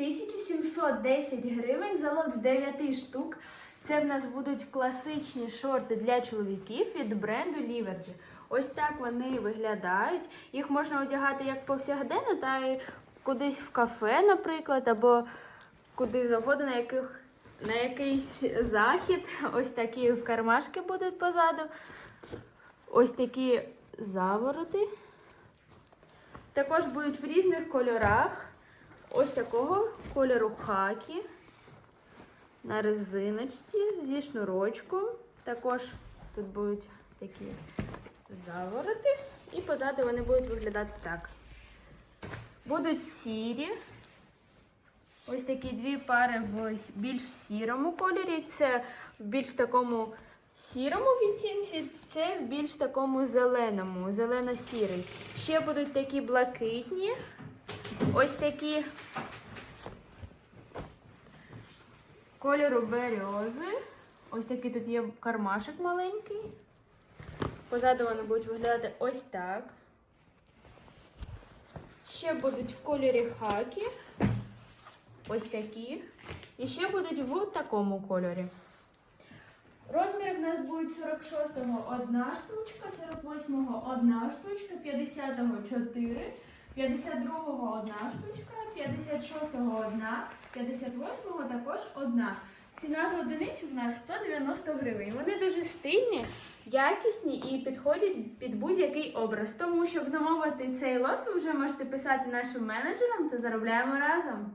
1710 гривень за лот з 9 штук. Це в нас будуть класичні шорти для чоловіків від бренду Ліверджі. Ось так вони виглядають. Їх можна одягати як повсякденно, та й кудись в кафе, наприклад, або куди завгодно, на яких на якийсь захід. Ось такі в кармашки будуть позаду. Ось такі завороти. Також будуть в різних кольорах. Ось такого кольору хакі. На резиночці зі шнурочком. Також тут будуть такі завороти. І позаду вони будуть виглядати так. Будуть сірі. Ось такі дві пари в більш сірому кольорі. Це в більш такому сірому відтінці, це в більш такому зеленому, зелено-сірий. Ще будуть такі блакитні. Ось такі кольору берези. Ось такий тут є кармашик маленький. Позаду вони будуть виглядати ось так. Ще будуть в кольорі хакі. Ось такі. І ще будуть в такому кольорі. Розміри в нас будуть 46-го одна штучка, 48-го одна штучка, 50-го 4, 52-го одна штучка, 56-го одна, 58-го також одна. Ціна за одиницю в нас 190 гривень. Вони дуже стильні, якісні і підходять під будь-який образ. Тому, щоб замовити цей лот, ви вже можете писати нашим менеджерам та заробляємо разом.